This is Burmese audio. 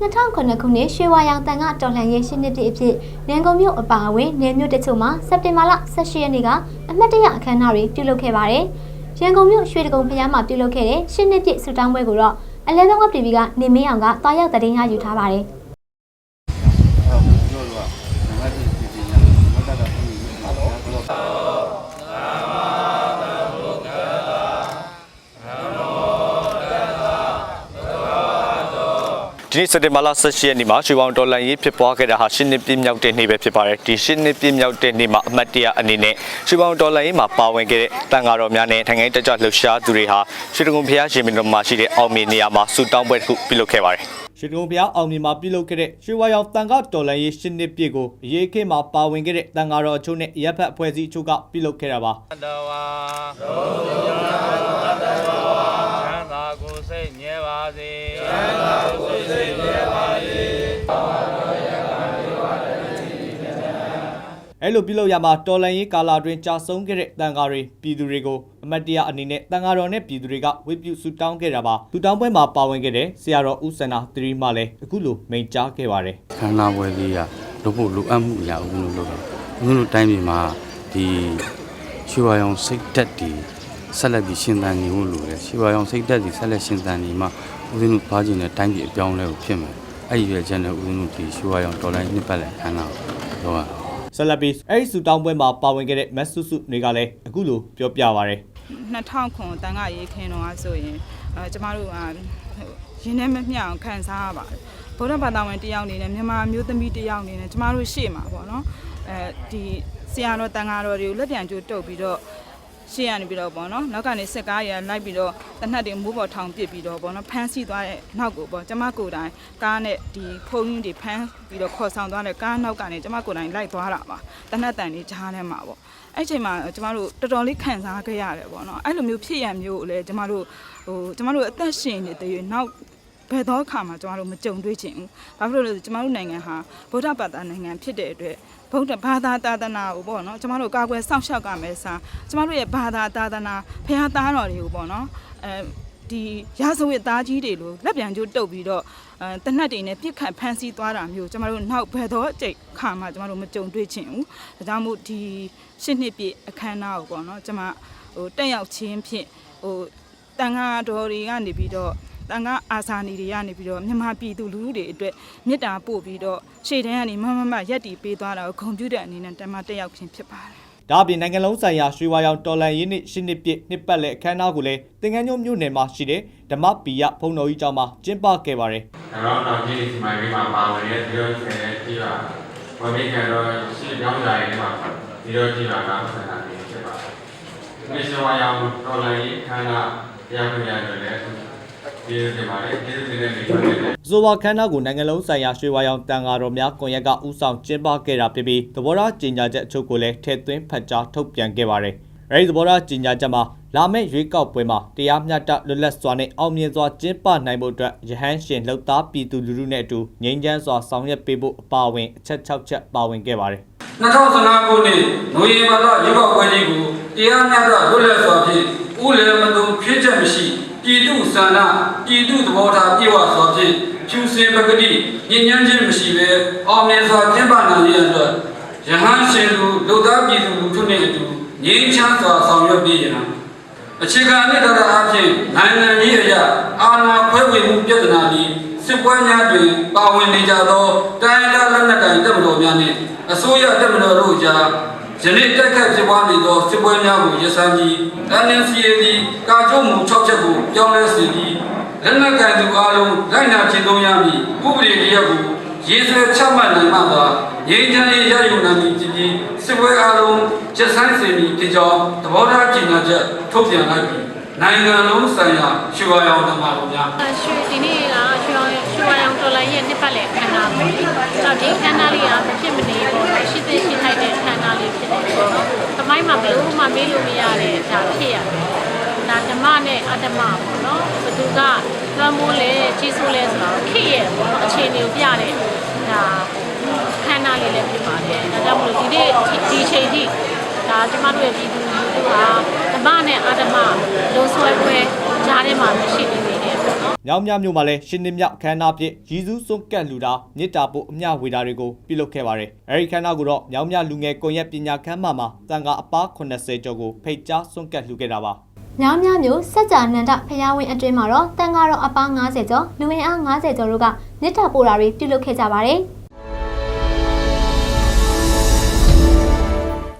2009ခုနှစ်ရွှေဝါရောင်တန်ကတော်လှန်ရေးရှင်းနှစ်ပြည့်အဖြစ်ရန်ကုန်မြို့အပါအဝင်နယ်မြို့တချို့မှာစက်တင်ဘာလ18ရက်နေ့ကအမှတ်တရအခမ်းအနားတွေပြုလုပ်ခဲ့ပါတယ်။ရန်ကုန်မြို့ရွှေတကုံဖျားမှာပြုလုပ်ခဲ့တဲ့ရှင်းနှစ်ပြည့်ဆူတောင်းပွဲကိုတော့အလဲဆုံးက TV ကနေမင်းအောင်ကတွားရောက်တဲ့တင်ရယူထားပါတယ်။ ဒီနေ့စက်တင်ဘာလ18ရက်နေ့မှာရွှေပေါင်တော်လန်ရေးဖြစ်ပွားခဲ့တာဟာရှင်းနှစ်ပြည့်မြောက်တဲ့နေ့ပဲဖြစ်ပါတယ်ဒီရှင်းနှစ်ပြည့်မြောက်တဲ့နေ့မှာအမတ်တရအနေနဲ့ရွှေပေါင်တော်လန်ရေးမှာပါဝင်ခဲ့တဲ့တန်ဃာတော်များနဲ့ထိုင်ငိုင်းတက်ကြွလှုပ်ရှားသူတွေဟာရွှေတကုံဖျားရှင်မင်းတော်မှာရှိတဲ့အောင်မြေနေရာမှာဆူတောင်းပွဲတစ်ခုပြုလုပ်ခဲ့ပါတယ်ရွှေတကုံဖျားအောင်မြေမှာပြုလုပ်ခဲ့တဲ့ရွှေဝါရောင်တန်ဃာတော်လန်ရေးရှင်းနှစ်ပြည့်ကိုအရေးခေတ်မှာပါဝင်ခဲ့တဲ့တန်ဃာတော်အချို့နဲ့ရပ်ဖက်အဖွဲ့အစည်းအချို့ကပြုလုပ်ခဲ့တာပါတဝါ အဲ့လိုပြုလုပ်ရမှာတော်လန်ရေးကာလာတွင်ကြာဆုံးခဲ့တဲ့တန်ဃာတွေပြည်သူတွေကိုအမတ်တရအနေနဲ့တန်ဃာတော်နဲ့ပြည်သူတွေကဝိပုဆူတောင်းခဲ့တာပါဆူတောင်းပွဲမှာပါဝင်ခဲ့တဲ့ဆရာတော်ဦးစန္ဒာသရီမလည်းအခုလိုမိန့်ကြားခဲ့ပါတယ်ခန္ဓာပွဲလေးရလုပ်ဖို့လိုအပ်မှုအရာဦးလို့လုပ်တော့ဦးလို့တိုင်းပြည်မှာဒီရွှေဝါရောင်စိတ်တက်ဒီဆက်လက်ပြီးရှင်သန်နေဖို့လိုတယ်ရွှေဝါရောင်စိတ်တက်ဒီဆက်လက်ရှင်သန်နေမှာဦးဇင်းတို့သွားခြင်းနဲ့တိုင်းပြည်အပြောင်းအလဲကိုဖြစ်မယ်အဲ့ဒီရွယ်ချက်နဲ့ဦးဇင်းတို့ဒီရွှေဝါရောင်တော်လိုင်းနှစ်ပတ်လည်ခန္ဓာကိုတော့ ဆက်လက်ပြီးအဲ့ဒီဆူတောင်းပွဲမှာပါဝင်ခဲ့တဲ့မတ်ဆုစုတွေကလည်းအခုလိုပြောပြပါရယ်2000ခွန်တန်ခါရေးခင်းတော့ကဆိုရင်အဲကျမတို့ကဟိုရင်းနှဲမမျှအောင်ခံစားရပါတယ်ဗုဒ္ဓဘာသာဝင်တယောက်အနေနဲ့မြန်မာမျိုးသမီးတယောက်အနေနဲ့ကျမတို့ရှေ့မှာပေါ့နော်အဲဒီဆရာတော်တန်ခါတော်တွေကိုလက်ပြန်ကျိုးတုပ်ပြီးတော့ ရှေ့ရနေပြီးတော့ပေါ့နော်နောက်ကနေစစ်ကားရလိုက်ပြီးတော့တနတ်တွေမိုးပေါ်ထောင်ပစ်ပြီးတော့ပေါ့နော်ဖမ်းဆီးသွားတဲ့နောက်ကိုပေါ့ကျမကိုယ်တိုင်ကားနဲ့ဒီဖုန်းကြီးတွေဖမ်းပြီးတော့ခေါ်ဆောင်သွားတဲ့ကားနောက်ကနေကျမကိုယ်တိုင်လိုက်သွားတာပါတနတ်တန်တွေကြားထဲမှာပေါ့အဲ့ချိန်မှာကျမတို့တော်တော်လေးခံစားခဲ့ရတယ်ပေါ့နော်အဲ့လိုမျိုးဖြစ်ရမျိုးကိုလည်းကျမတို့ဟိုကျမတို့အသက်ရှင်နေတဲ့ရွေးနောက် ဘယ်တော့အခါမှကျမတို့မကြုံတွေ့ချင်ဘူး။ဘာဖြစ်လို့လဲဆိုကျမတို့နိုင်ငံဟာဗုဒ္ဓဘာသာနိုင်ငံဖြစ်တဲ့အတွက်ဗုဒ္ဓဘာသာသာသနာကိုပေါ့နော်ကျမတို့ကာကွယ်စောင့်ရှောက်ကမယ်စားကျမတို့ရဲ့ဘာသာသာသနာဖះသားတော်တွေကိုပေါ့နော်အဲဒီရာဇဝတ်သားကြီးတွေလိုလက်ပြန်ကျိုးတုပ်ပြီးတော့အဲတနတ်တွေနဲ့ပြစ်ခတ်ဖမ်းဆီးသွားတာမျိုးကျမတို့နောက်ဘယ်တော့အကျိတ်ခါမှကျမတို့မကြုံတွေ့ချင်ဘူး။ဒါကြောင့်မို့ဒီရှစ်နှစ်ပြည့်အခမ်းအနားကိုပေါ့နော်ကျမဟိုတက်ရောက်ခြင်းဖြင့်ဟိုတန်ဃာတော်တွေကနေပြီးတော့ တန်ဃာအာဇာနည်တွေကနေပြီးတော့မြန်မာပြည်သူလူထုတွေအတွက်မေတ္တာပို့ပြီးတော့ရှေ့တန်းကနေမမမရက်တီပေးသွားတာကိုဂုဏ်ပြုတဲ့အနေနဲ့တမတက်ရောက်ခြင်းဖြစ်ပါတယ်ဒါအပြင်နိုင်ငံလုံးဆိုင်ရာရွှေဝါရောင်တော်လန်ရေးနှစ်ရှင်းနှစ်ပြည့်နှစ်ပတ်လည်အခမ်းအနားကိုလည်းတင်ငန်းညိုမြို့နယ်မှာရှိတဲ့ဓမ္မပီယဘုံတော်ကြီးကျောင်းမှာကျင်းပခဲ့ပါတယ်ကျွန်တော်တို့ဒီစီမံကိန်းမှာပါဝင်တဲ့ဒီလိုဆယ်တဲ့ကြည့်ပါဝိမိကန်တော့ရှေ့ကြောင်းကြိုင်တွေမှာဒီလိုကြည့်ပါကဆန္ဒနေဖြစ်ပါတယ်။ဒီရှင်ဝါရောင်တော်လိုင်းခန္ဓာတရားပြရတယ်လည်း ဒီလိုတင်ပါတယ်ဒီလိုတင်တဲ့နေရာတွေ ဇိုဝါခန်းနာကိုနိုင်ငံလုံးဆိုင်ရာရွှေဝါရောင်တန်ဃာတော်များကွန်ရက်ကဥဆောင်ကျင်းပခဲ့တာဖြစ်ပြီးသဘောထားကြေညာချက်အချို့ကိုလည်းထည့်သွင်းဖတ်ကြားထုတ်ပြန်ခဲ့ပါတယ်။အဲဒီသဘောထားကြေညာချက်မှာလာမယ့်ရွေးကောက်ပွဲမှာတရားမျှတလွတ်လပ်စွာနဲ့အောင်မြင်စွာကျင်းပနိုင်ဖို့အတွက်ရဟန်းရှင်လှုပ်သားပြည်သူလူထုနဲ့အတူငြိမ်းချမ်းစွာဆောင်ရွက်ပေးဖို့အပါအဝင်အချက်၆ချက်ပါဝင်ခဲ့ပါတယ် 2015ခုနှစ်နိုဝင်ဘာလရွေးကောက်ပွဲကြီးကိုတရားမျှတလွတ်လပ်စွာဖြင့်ဥလယ်မတုံဖြစ်ချက်မရှိ ပြည်သူဆန္ဒပြည်သူသဘောထားပြေဝစွာဖြင့်ဖြူစင်ပဂတိညဉ့်ညမ်းခြင်းမရှိဘဲအောင်မြင်စွာကျင်းပနိုင်ရန်အတွက်ယဟန်ရှင်လူလူသားပြည်သူလူထုနှင့်အတူငြိမ်းချမ်းစွာဆောင်ရွက်ပေးရန်အခြေခံအမြင့်တရားအဖြစ်နိုင်ငံကြီးအရာအာဏာခွဲဝေမှုပြဿနာသည်စစ်ပွဲများတွင်ပါဝင်နေကြသောတိုင်းဒေသလက်နက်ကိုင်တပ်မတော်များနှင့်အစိုးရတပ်မတော်တို့ကြား ယနေ့တက်ခတ်ဖြစ်ပွားနေသောစစ်ပွဲများကိုရဆိုင်ပြီး NNCA သည်ကာချုပ်မှု6ချက်ကိုပြောင်းလဲစေပြီးလက်နက်ကိုင်သူအလုံးလိုက်နာကျင့်သုံးရမည်ဥပဒေတရားကိုရေးဆွဲချမှတ်နိုင်မှသာငြိမ်းချမ်းရေးရယူနိုင်မည်ဖြစ်ပြီးစစ်ပွဲအလုံးချက်ဆိုင်စေမည်ဖြစ်ကြောင်းသဘောထားကြေညာချက်ထုတ်ပြန်လိုက်ပြီးနိုင်ငံလုံးဆိုင်ရာရွှေဝါရောင်သမားတို့များရွှေဒီနေ့ကရွှေအောင်ရွှေအောင်တော်လိုင်းရဲ့နှစ်ပတ်လည်ခန္ဓာပေါ့။အဲ့တော့ဒီခန္ဓာလေးကမဖြစ်မနေပေါ့နော်ရှိသိရှိထိုက်တဲ့ခန္ဓာလေးဖြစ်တယ်ပေါ့ နော်။သမိုင်းမှာဘယ်လိုမှမေးလို့မရတဲ့ဒါဖြစ်ရတယ်။ဒါဓမ္မနဲ့အတ္တမပေါ့နော်။ဘသူကလွှမ်းမိုးလဲကြီးစိုးလဲဆိုတော့ခေရဲ့ပေါ့နော်အခြေအနေကိုပြတဲ့ဒါခန္ဓာလေးလည်းဖြစ်ပါတယ်။ဒါကြောင့်မလို့ဒီနေ့ဒီအချိန်ထိဒါကျမတို့ရဲ့ပြည်သူလူထုဟာဓမ္မနဲ့အတ္တမလိုဆွဲပွဲကြားထဲမှာရှိနေနေတယ်ပေါ့နော် မြောင်းမြမြို့မှာလည်းရှင်းနှစ်မြောက်ခမ်းနားဖြင့်ရည်စူးစွန့်ကတ်လူတာမြစ်တာပို့အမျှဝေတာတွေကိုပြုလုပ်ခဲ့ပါတယ်။အဲဒီခမ်းနားကိုတော့မြောင်းမြလူငယ်ကွန်ရက်ပညာခမ်းမမှာတန်ခါအပား80ကျော်ကိုဖိတ်ကြားစွန့်ကတ်လှူခဲ့တာပါ။မြောင်းများမျိုးစัจ जा နန္ဒဖျားဝင်းအတွင်းမှာတော့တန်ဃာတော်အပား90ကျော်လူဝင်အား90ကျော်တို့ကမြစ်တာပို့တာတွေပြုလုပ်ခဲ့ကြပါတယ်။